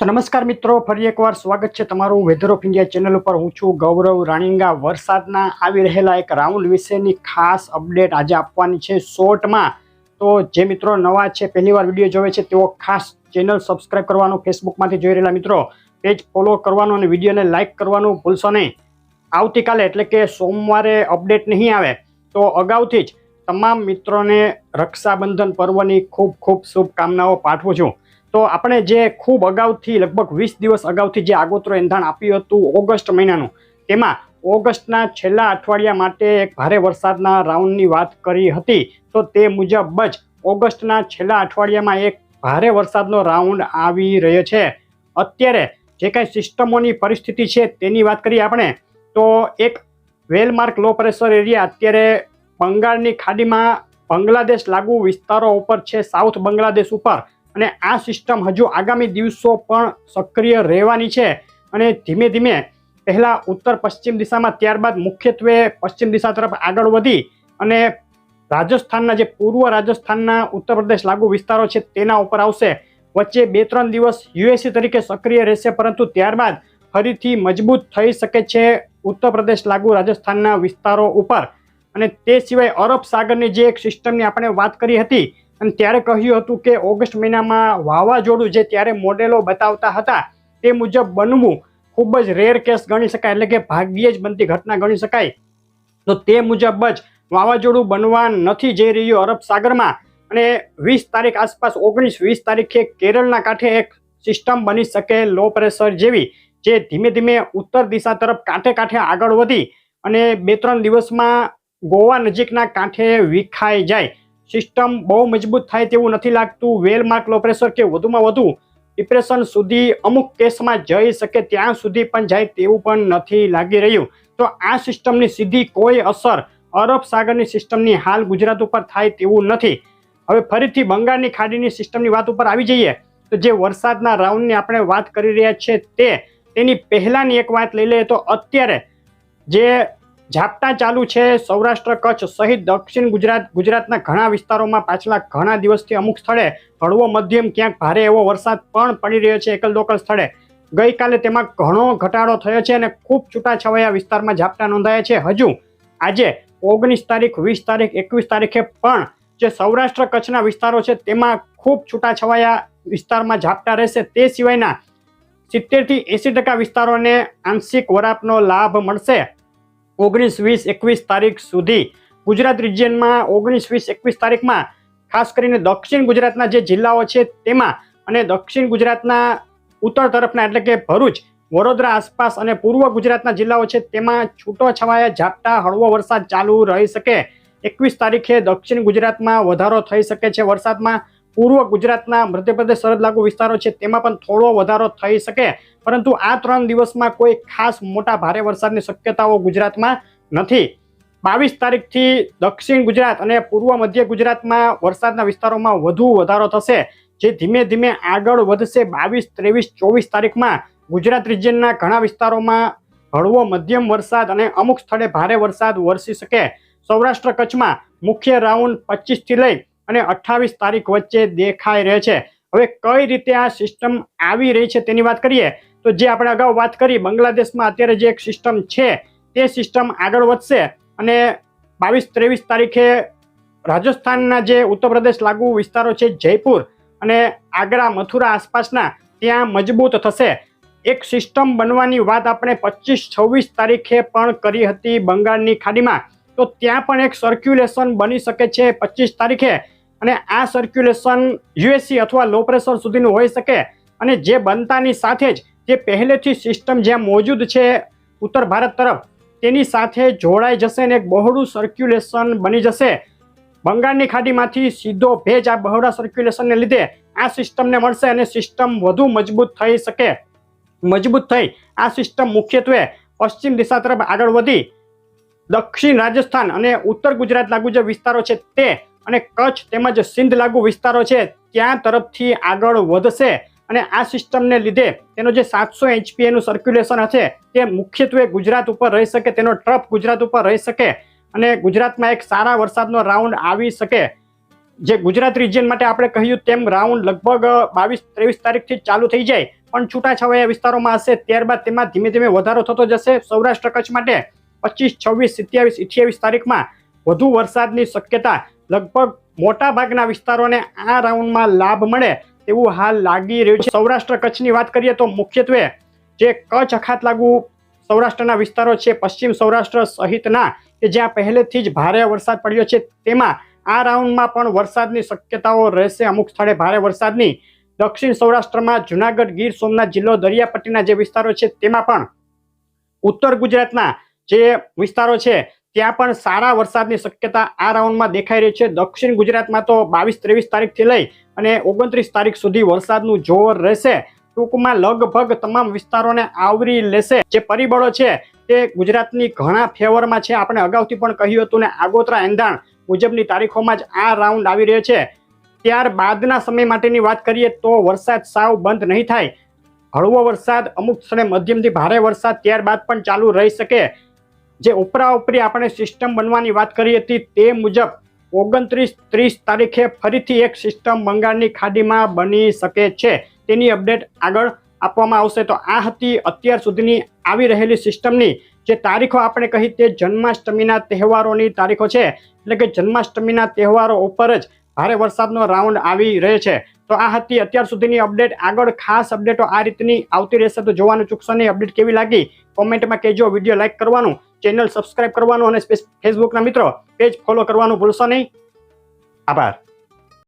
તો નમસ્કાર મિત્રો, ફરી એકવાર સ્વાગત છે તમારું વેધર ઓફ ઇન્ડિયા ચેનલ ઉપર. હું છું ગૌરવ રાણીંગા. વરસાદના આવી રહેલા એક રાઉન્ડ વિશેની ખાસ અપડેટ આજે આપવાની છે શોર્ટમાં. તો જે મિત્રો નવા છે, પહેલીવાર વીડિયો જોવે છે, તેઓ ખાસ ચેનલ સબસ્ક્રાઇબ કરવાનું, ફેસબુકમાંથી જોઈ રહેલા મિત્રો, પેજ ફોલો કરવાનું અને વિડીયોને લાઇક કરવાનું ભૂલશો નહીં. આવતીકાલે એટલે કે સોમવારે અપડેટ નહીં આવે. તો અગાઉથી જ તમામ મિત્રોને રક્ષાબંધન પર્વની ખૂબ ખૂબ શુભકામનાઓ પાઠવું છું. તો આપણે જે ખૂબ અગાઉથી લગભગ વીસ દિવસ અગાઉથી જે આગોતરો એંધાણ આપ્યું હતું ઓગસ્ટ મહિનાનું, તેમાં ઓગસ્ટના છેલ્લા અઠવાડિયા માટે એક ભારે વરસાદના રાઉન્ડની વાત કરી હતી, તો તે મુજબ જ ઓગસ્ટના છેલ્લા અઠવાડિયામાં એક ભારે વરસાદનો રાઉન્ડ આવી રહ્યો છે. અત્યારે જે કાંઈ સિસ્ટમોની પરિસ્થિતિ છે તેની વાત કરીએ આપણે, તો એક વેલમાર્ક લો પ્રેશર એરિયા અત્યારે બંગાળની ખાડીમાં બાંગ્લાદેશ લાગુ વિસ્તારો ઉપર છે, સાઉથ બાંગ્લાદેશ ઉપર. અને આ સિસ્ટમ હજુ આગામી દિવસો પણ સક્રિય રહેવાની છે. અને ધીમે ધીમે પહેલાં ઉત્તર પશ્ચિમ દિશામાં ત્યારબાદ મુખ્યત્વે પશ્ચિમ દિશા તરફ આગળ વધી અને રાજસ્થાનના જે પૂર્વ રાજસ્થાનના ઉત્તર પ્રદેશ લાગુ વિસ્તારો છે તેના ઉપર આવશે. વચ્ચે બે ત્રણ દિવસ યુએસી તરીકે સક્રિય રહેશે, પરંતુ ત્યારબાદ ફરીથી મજબૂત થઈ શકે છે ઉત્તર પ્રદેશ લાગુ રાજસ્થાનના વિસ્તારો ઉપર. અને તે સિવાય અરબ સાગરની જે એક સિસ્ટમની આપણે વાત કરી હતી અને ત્યારે કહ્યું હતું કે ઓગસ્ટ મહિનામાં વાવાઝોડું જે ત્યારે મોડેલો બતાવતા હતા તે મુજબ બનવું ખૂબ જ રેર કેસ ગણી શકાય, એટલે કે ભાગ્યે જ બનતી ઘટના ગણી શકાય. તો તે મુજબ જ વાવાઝોડું બનવા નથી જઈ રહ્યું અરબ સાગરમાં અને વીસ તારીખ આસપાસ, ઓગણીસ વીસ તારીખે કેરળના કાંઠે એક સિસ્ટમ બની શકે લો પ્રેશર જેવી, જે ધીમે ધીમે ઉત્તર દિશા તરફ કાંઠે કાંઠે આગળ વધી અને બે ત્રણ દિવસમાં ગોવા નજીકના કાંઠે વિખાઈ જાય. સિસ્ટમ બહુ મજબૂત થાય તેવું નથી લાગતું. વેલ માર્ક લો પ્રેશર કે વધુમાં વધુ ડિપ્રેશન સુધી અમુક કેસમાં જઈ શકે ત્યાં સુધી પણ જાય તેવું પણ નથી લાગી રહ્યું. તો આ સિસ્ટમની સીધી કોઈ અસર અરબ સાગરની સિસ્ટમની હાલ ગુજરાત ઉપર થાય તેવું નથી. હવે ફરીથી બંગાળની ખાડીની સિસ્ટમની વાત ઉપર આવી જઈએ તો જે વરસાદના રાઉન્ડની આપણે વાત કરી રહ્યા છીએ તે, તેની પહેલાંની એક વાત લઈ લઈએ તો અત્યારે જે ઝાપટા ચાલુ છે સૌરાષ્ટ્ર કચ્છ સહિત દક્ષિણ ગુજરાત, ગુજરાતના ઘણા વિસ્તારોમાં પાછલા ઘણા દિવસથી અમુક સ્થળે હળવો મધ્યમ ક્યાંક ભારે એવો વરસાદ પણ પડી રહ્યો છે એકલ દોકલ સ્થળે. ગઈકાલે તેમાં ઘણો ઘટાડો થયો છે અને ખૂબ છૂટાછવાયા વિસ્તારમાં ઝાપટા નોંધાયા છે. હજુ આજે ઓગણીસ તારીખ, વીસ તારીખ, એકવીસ તારીખે પણ જે સૌરાષ્ટ્ર કચ્છના વિસ્તારો છે તેમાં ખૂબ છૂટાછવાયા વિસ્તારમાં ઝાપટા રહેશે. તે સિવાયના સિત્તેરથી એંસી ટકા વિસ્તારોને આંશિક વરાપનો લાભ મળશે. ઓગણીસ વીસ એકવીસ તારીખ સુધી ગુજરાત રિજિયનમાં ઓગણીસ વીસ એકવીસ તારીખમાં ખાસ કરીને દક્ષિણ ગુજરાતના જે જિલ્લાઓ છે તેમાં અને દક્ષિણ ગુજરાતના ઉત્તર તરફના એટલે કે ભરૂચ, વડોદરા આસપાસ અને પૂર્વ ગુજરાતના જિલ્લાઓ છે તેમાં છૂટો છવાયા ઝાપટા, હળવો વરસાદ ચાલુ રહી શકે. એકવીસ તારીખે દક્ષિણ ગુજરાતમાં વધારો થઈ શકે છે વરસાદમાં. પૂર્વ ગુજરાતના મધ્યપ્રદેશ સરહદ લાગુ વિસ્તારો છે તેમાં પણ થોડો વધારો થઈ શકે. પરંતુ આ ત્રણ દિવસમાં કોઈ ખાસ મોટા ભારે વરસાદની શક્યતાઓ ગુજરાતમાં નથી. બાવીસ તારીખથી દક્ષિણ ગુજરાત અને પૂર્વ મધ્ય ગુજરાતમાં વરસાદના વિસ્તારોમાં વધુ વધારો થશે, જે ધીમે ધીમે આગળ વધશે બાવીસ, ત્રેવીસ, ચોવીસ તારીખમાં. ગુજરાત રિજિયનના ઘણા વિસ્તારોમાં હળવો મધ્યમ વરસાદ અને અમુક સ્થળે ભારે વરસાદ વરસી શકે. સૌરાષ્ટ્ર કચ્છમાં મુખ્ય રાઉન્ડ પચીસથી લઈ અને અઠ્ઠાવીસ તારીખ વચ્ચે દેખાઈ રહે છે. હવે કઈ રીતે આ સિસ્ટમ આવી રહી છે તેની વાત કરીએ. તો જે આપણે અગાઉ વાત કરી, બાંગ્લાદેશમાં અત્યારે જે એક સિસ્ટમ છે, તે સિસ્ટમ આગળ વધશે અને બાવીસ ત્રેવીસ તારીખે રાજસ્થાનના જે ઉત્તર પ્રદેશ લાગુ વિસ્તારો છે, જયપુર અને આગ્રા, મથુરા આસપાસના, ત્યાં મજબૂત થશે. એક સિસ્ટમ બનવાની વાત આપણે પચીસ છવ્વીસ તારીખે પણ કરી હતી બંગાળની ખાડીમાં. તો ત્યાં પણ એક સર્ક્યુલેશન બની શકે છે પચીસ તારીખે અને આ સર્ક્યુલેશન યુએસસી અથવા લો પ્રેશર સુધીનું હોઈ શકે અને જે બનતાની સાથે જ જે પહેલેથી સિસ્ટમ જ્યાં મોજૂદ છે ઉત્તર ભારત તરફ, તેની સાથે જોડાઈ જશે અને એક બહોળું સર્ક્યુલેશન બની જશે. બંગાળની ખાડીમાંથી સીધો ભેજ આ બહોળા સર્ક્યુલેશનને લીધે આ સિસ્ટમને મળશે અને સિસ્ટમ વધુ મજબૂત થઈ શકે. મજબૂત થઈ. આ સિસ્ટમ મુખ્યત્વે પશ્ચિમ દિશા તરફ આગળ વધી. દક્ષિણ રાજસ્થાન અને ઉત્તર ગુજરાત લાગુ જે વિસ્તારો છે તે અને કચ્છ તેમજ સિંધ લાગુ વિસ્તારો છે, ત્યાં તરફથી આગળ વધશે. અને આ સિસ્ટમને લીધે તેનો જે સાતસો એચપીએનું સર્ક્યુલેશન હશે, તે મુખ્યત્વે ગુજરાત ઉપર રહી શકે, તેનો ટ્રફ ગુજરાત ઉપર રહી શકે અને ગુજરાતમાં એક સારા વરસાદનો રાઉન્ડ આવી શકે. જે ગુજરાત રિજિયન માટે આપણે કહ્યું તેમ રાઉન્ડ લગભગ બાવીસ, ત્રેવીસ તારીખથી ચાલુ થઈ જાય. પણ છૂટાછવાયા વિસ્તારોમાં હશે, ત્યારબાદ તેમાં ધીમે ધીમે વધારો થતો જશે. સૌરાષ્ટ્ર કચ્છ માટે પચીસ, છવ્વીસ, સિત્યાવીસ અઠ્યાવીસ તારીખમાં વધુ વરસાદની શક્યતા લગભગ મોટા ભાગના વિસ્તારોને આ રાઉન્ડમાં લાભ મળે. તેવું હાલ લાગી રહ્યું છે. સૌરાષ્ટ્ર કચ્છની વાત કરીએ તો મુખ્યત્વે જે કચ્છ અખાત લાગુ સૌરાષ્ટ્રના વિસ્તારો છે, પશ્ચિમ સૌરાષ્ટ્ર સહિતના, કે જ્યાં પહેલેથી જ ભારે વરસાદ પડ્યો છે, તેમાં આ રાઉન્ડમાં પણ વરસાદની શક્યતાઓ રહેશે. અમુક સ્થળે ભારે વરસાદની. દક્ષિણ સૌરાષ્ટ્રમાં જુનાગઢ, ગીર સોમનાથ જિલ્લો, દરિયાપટ્ટીના જે વિસ્તારો છે, તેમાં પણ ઉત્તર ગુજરાતના જે વિસ્તારો છે ત્યાં પણ સારા વરસાદની શક્યતા આ રાઉન્ડમાં દેખાઈ રહી છે. દક્ષિણ ગુજરાતમાં તો બાવીસ ત્રેવીસ તારીખથી લઈ અને ઓગણત્રીસ તારીખ સુધી વરસાદનું જોર રહેશે. ટૂંકમાં લગભગ તમામ વિસ્તારોને આવરી લેશે. જે પરિબળો છે તે ગુજરાતની ઘણા ફેવરમાં છે. આપણે અગાઉથી પણ કહ્યું હતું ને, આગોતરા એંધાણ મુજબની તારીખોમાં જ આ રાઉન્ડ આવી રહ્યો છે. ત્યારબાદના સમય માટેની વાત કરીએ તો વરસાદ સાવ બંધ નહીં થાય. હળવો વરસાદ, અમુક સ્થળે મધ્યમથી ભારે વરસાદ ત્યારબાદ પણ ચાલુ રહી શકે. જે ઉપરા ઉપરી આપણે સિસ્ટમ બનવાની વાત કરી હતી તે મુજબ ઓગણત્રીસ ત્રીસ તારીખે ફરીથી એક સિસ્ટમ બંગાળની ખાડીમાં બની શકે છે. તેની અપડેટ આગળ આપવામાં આવશે. તો આ હતી અત્યાર સુધીની આવી રહેલી સિસ્ટમની જે તારીખો આપણે કહી તે જન્માષ્ટમીના તહેવારોની તારીખો છે. એટલે કે જન્માષ્ટમીના તહેવારો ઉપર જ ભારે વરસાદનો રાઉન્ડ આવી રહે છે. તો આ હતી અત્યાર સુધીની અપડેટ આગળ ખાસ અપડેટો આ રીતની આવતી રહેશે. તો જોવાનું ચૂકશો નહીં. અપડેટ કેવી લાગી? કોમેન્ટમાં કહેજો. વીડિયો લાઇક કરવાનું. ચેનલ સબસ્ક્રાઇબ કરવાનું અને ફેસબુકના મિત્રો પેજ ફોલો કરવાનું ભૂલશો નહીં. આભાર.